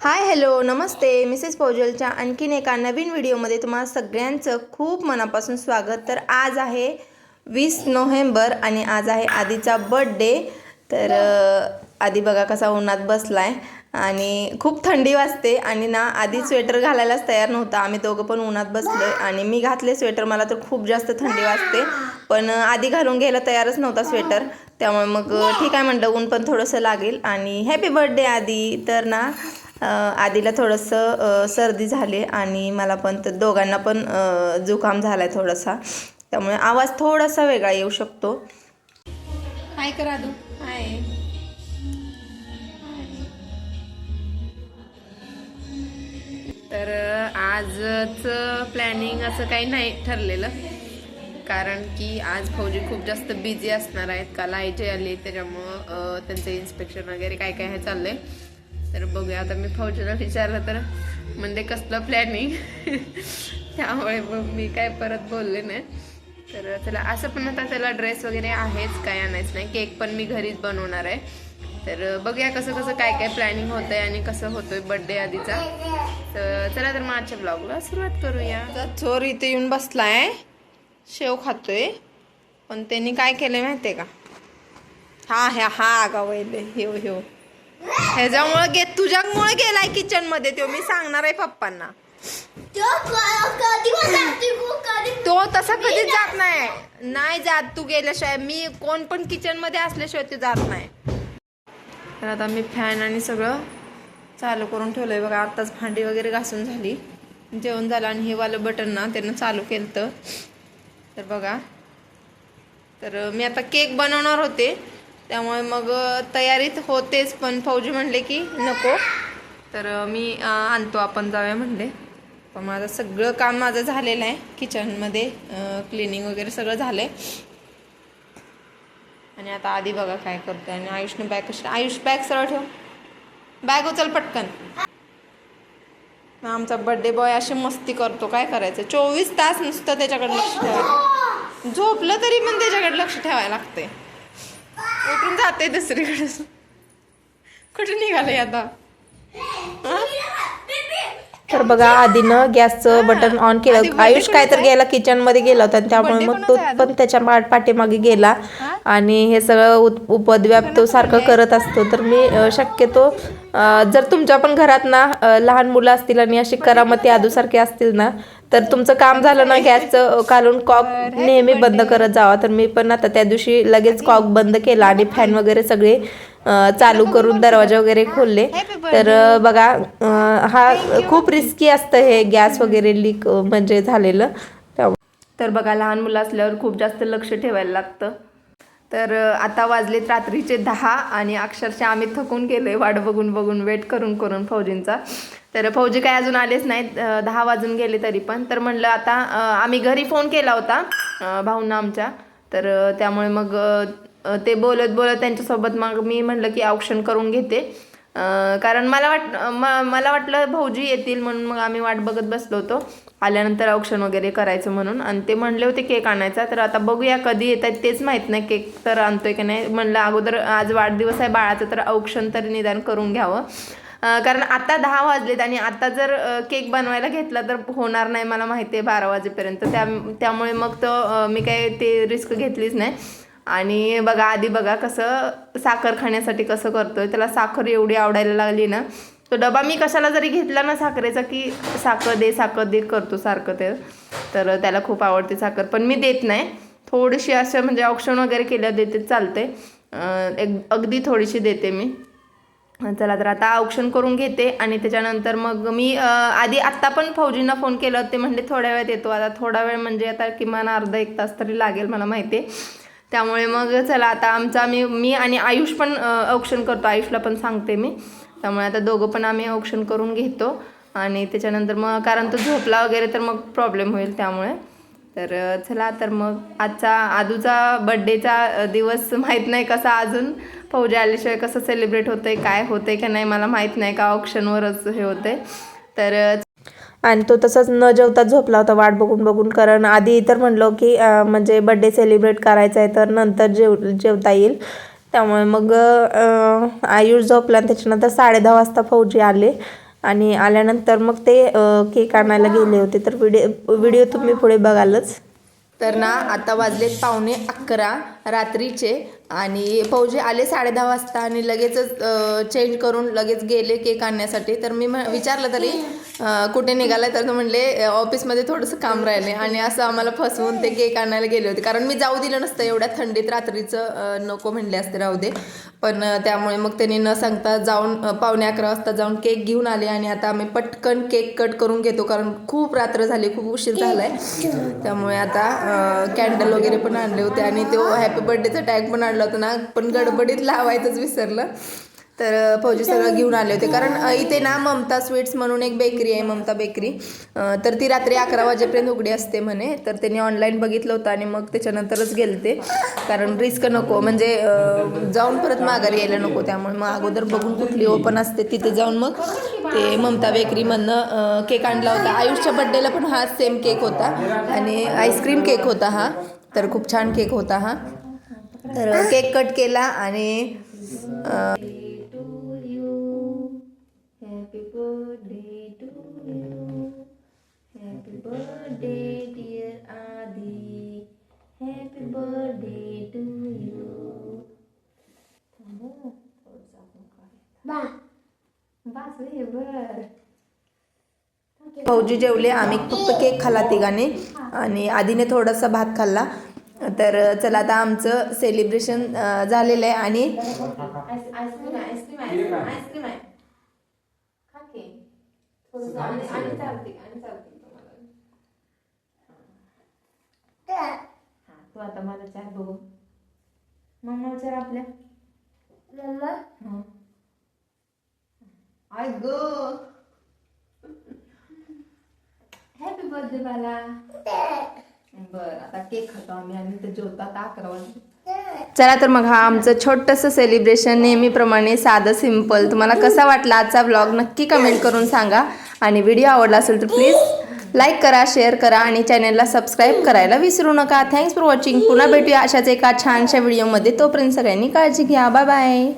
Hi hello नमस्ते. Mrs पोजलच्या आणखीन एका नवीन व्हिडिओमध्ये तुम्हाला सगळ्यांचं खूप मनापासून स्वागत. तर आज आहे वीस नोव्हेंबर आणि आज आहे आधीचा बड्डे तर आधी बघा कसा उन्हात बसलाय. आणि खूप थंडी वाजते आणि ना आधी स्वेटर घालायलाच तयार नव्हता. आम्ही दोघं पण उन्हात बसलोय आणि मी घातले स्वेटर. मला तर खूप जास्त थंडी वाजते. पण आधी घालून घ्यायला तयारच नव्हता स्वेटर. त्यामुळे मग ठीक आहे म्हणलं ऊन पण थोडंसं लागेल. आणि हॅपी बर्थडे आधी. तर ना आधीला थोडंसं सर्दी झाली आणि मला पण तर दोघांना पण जुकाम झाला आहे थोडासा. त्यामुळे आवाज थोडासा वेगळा येऊ शकतो. हाय करा दू हाय. तर आजच प्लॅनिंग असं काही नाही ठरलेलं. कारण की आज फौजी खूप जास्त बिझी असणार आहेत. काल जे आली त्याच्यामुळं त्यांचं इन्स्पेक्शन वगैरे काय काय हे चाललंय. तर बघूया आता मी फौजीला विचारलं तर म्हणजे कसलं प्लॅनिंग त्यामुळे मग मी काय परत बोलले नाही. तर त्याला असं पण आता त्याला ड्रेस वगैरे आहेच काय आणायचं नाही. केक पण मी घरीच बनवणार आहे. तर बघूया कसं कसं काय काय प्लॅनिंग होतंय आणि कसं होतोय बर्थडे आधीचा. तर चला तर मग आजच्या ब्लॉगला सुरुवात करूया. आता चोर इथे येऊन बसलाय. शेव खातोय. पण त्यांनी काय केलंय माहितीये का? हा ह्या हा गावले हेव हो. ह्याच्यामुळं गे तुझ्यामुळे गेलाय किचनमध्ये. तो मी सांगणार आहे पप्पांना. तो तसा कधीच जात नाही. नाही जात तू गेल्याशिवाय. मी कोण पण किचनमध्ये असल्याशिवाय ते जात नाही. तर आता मी फॅन आणि सगळं चालू करून ठेवलंय. बघा आत्ताच भांडी वगैरे घासून झाली. जेवण झालं आणि हे वालं बटन ना त्यानं चालू केलं तर बघा. तर मी आता केक बनवणार होते. त्यामुळे मग तयारीत होतेच पण फौजी म्हणले की नको. तर मी आणतो आपण जाऊया म्हणले. पण माझं सगळं काम माझं झालेलं आहे. किचनमध्ये क्लिनिंग वगैरे सगळं झालं आहे आणि आता आधी बघा काय करतोय. आणि आयुषने बॅग कशी आयुष बॅग सरळ ठेव. बॅग उचल पटकन. आमचा बर्थडे बॉय अशी मस्ती करतो. काय करायचं? चोवीस तास नुसतं त्याच्याकडे लक्ष ठेवायचं. झोपलं तरी पण त्याच्याकडे लक्ष ठेवायला लागते कुठून जाते दुसरीकडे. कुठून निघालंय आता? तर बघा आधीनं गॅसचं बटन ऑन केलं. आयुष काय तर गेला किचनमध्ये गेला होता आणि त्यामुळे मग तो पण त्याच्या पाठ पाठीमागे गेला. आणि हे सगळं उपद्व्याप तो सारखं करत असतो. तर मी शक्यतो जर तुमच्या पण घरात ना लहान मुलं असतील आणि अशी करामती आदूसारखे असतील ना तर तुमचं काम झालं ना गॅसचं काढून कॉक नेहमी बंद करत जावा. तर मी पण आता त्या दिवशी लगेच कॉक बंद केला आणि फॅन वगैरे सगळे चालू करून दरवाजा वगैरे खोलले. तर बघा हा खूप रिस्की असतं हे गॅस वगैरे लीक म्हणजे झालेलं. तर बघा लहान मुलं असल्यावर खूप जास्त लक्ष ठेवायला लागतं. तर आता वाजलेत रात्रीचे दहा आणि अक्षरशः आम्ही थकून गेलोय वाट बघून बघून वेट करून करून फौजींचा. तर फौजी काय अजून आलेच नाहीत दहा वाजून गेले तरी पण. तर म्हणलं आता आम्ही घरी फोन केला होता भाऊंना आमच्या. तर त्यामुळे मग ते बोलत बोलत त्यांच्यासोबत मग मी म्हणलं की औक्षण करून घेते. कारण मला वाट म- मला वाटलं भाऊजी येतील म्हणून मग आम्ही वाट बघत बसलो होतो. आल्यानंतर औक्षण वगैरे करायचं म्हणून. आणि ते म्हणले होते केक आणायचा. तर आता बघूया कधी येत आहेत तेच माहीत नाही केक तर आणतोय की नाही. म्हणलं अगोदर आज वाढदिवस आहे बाळाचं तर औक्षण तरी निदान करून घ्यावं. कारण आता दहा वाजलेत आणि आता जर केक बनवायला घेतला तर होणार नाही मला माहिती आहे बारा वाजेपर्यंत. त्या त्यामुळे मग तर मी काय ते रिस्क घेतलीच नाही. आणि बघा आधी बघा कसं साखर खाण्यासाठी कसं करतोय. त्याला साखर एवढी आवडायला लागली ना तो डबा मी कशाला जरी घेतला ना साखरेचा की साखर दे साखर दे करतो सारखं ते. तर त्याला खूप आवडते साखर. पण मी देत नाही. थोडीशी असं म्हणजे औक्षण वगैरे केलं देते चालते एक अगदी थोडीशी देते मी. चला तर आता औक्षण करून घेते आणि त्याच्यानंतर मग मी आधी आत्ता पण फौजींना फोन केला होते. म्हणले थोड्या वेळात येतो. आता थोडा वेळ म्हणजे आता किमान अर्धा एक तास तरी लागेल मला माहिती आहे. त्यामुळे मग चला आता आमचा मी मी आणि आयुष पण औक्षण करतो. आयुषला पण सांगते मी. त्यामुळे आता दोघं पण आम्ही औक्षण करून घेतो. आणि त्याच्यानंतर मग कारण तो झोपला वगैरे तर मग प्रॉब्लेम होईल त्यामुळे. तर चला तर मग आजचा आदूचा बड्डेचा दिवस माहीत नाही कसा अजून. फौजा आल्याशिवाय कसं सेलिब्रेट होतंय काय होतंय का नाही मला माहीत नाही का ऑप्शनवरच हे होतंय. तर आणि तो तसाच न जेवता झोपला होता वाट बघून बघून. कारण आधी तर म्हणलो की म्हणजे बड्डे सेलिब्रेट करायचा आहे तर नंतर जेव जेवता येईल. त्यामुळे मग आयुष झोपला आणि त्याच्यानंतर साडे दहा वाजता फौजी आले. आणि आल्यानंतर मग ते केक आणायला गेले होते. तर व्हिडिओ व्हिडिओ तुम्ही पुढे बघालच. तर ना आता वाजलेत पावणे अकरा रात्रीचे आणि फौजी आले साडे दहा वाजता आणि लगेचच चेंज करून लगेच गेले केक आणण्यासाठी. तर मी विचारलं तरी कुठे निघाला तर म्हणले ऑफिसमध्ये थोडंसं काम राहिले. आणि असं आम्हाला फसवून ते केक आणायला गेले होते. कारण मी जाऊ दिलं नसतं एवढ्या थंडीत रात्रीचं नको म्हणले असते राहू दे. पण त्यामुळे मग त्यांनी न सांगता जाऊन पावणे अकरा वाजता जाऊन केक घेऊन आले आणि आता आम्ही पटकन केक कट करून घेतो कारण खूप रात्र झाली खूप उशीर झालाय. त्यामुळे आता कॅन्डल वगैरे पण आणले होते आणि तो हॅपी बर्थडेचा टॅग पण आणला होता ना पण गडबडीत लावायचंच विसरलं. तर फौजी सगळं घेऊन आले होते. कारण अ, इथे ना ममता स्वीट्स म्हणून एक बेकरी आहे ममता बेकरी. तर ती रात्री अकरा वाजेपर्यंत उघडी असते म्हणे. तर त्यांनी ऑनलाईन बघितलं होतं आणि मग त्याच्यानंतरच गेलते. कारण रिस्क नको. म्हणजे जाऊन परत माघारी यायला नको. त्यामुळे मग अगोदर बघून कुठली ओपन असते तिथे जाऊन मग ते ममता बेकरीमधनं केक आणला होता. आयुषच्या बड्डेला पण हा सेम केक होता. आणि आईस्क्रीम केक होता हा. तर खूप छान केक होता हा. तर केक कट केला आणि भाऊजी जेवले आम्ही फक्त केक खाल्ला तिघाने. आणि आधीने थोडासा भात खाल्ला. तर चला आता आमचं सेलिब्रेशन झालेलं आहे. आणि तू आता मला बघू मम्मा विचार आपल्या आय ग हॅपी बर्थडे बर आता केक खातो आम्ही आणि ते जेवतो आता अकरा वाजता चला तर मग हा आमचं छोटंसं सेलिब्रेशन नेहमीप्रमाणे साधं सिंपल तुम्हाला कसा वाटला आजचा ब्लॉग नक्की कमेंट करून सांगा. आणि व्हिडिओ आवडला असेल तर प्लीज लाईक करा शेअर करा आणि चॅनलला सबस्क्राईब करायला विसरू नका. थँक्स फॉर वॉचिंग पुन्हा भेटूया अशाच एका छानशा व्हिडिओमध्ये तोपर्यंत सगळ्यांनी काळजी घ्या. Bye bye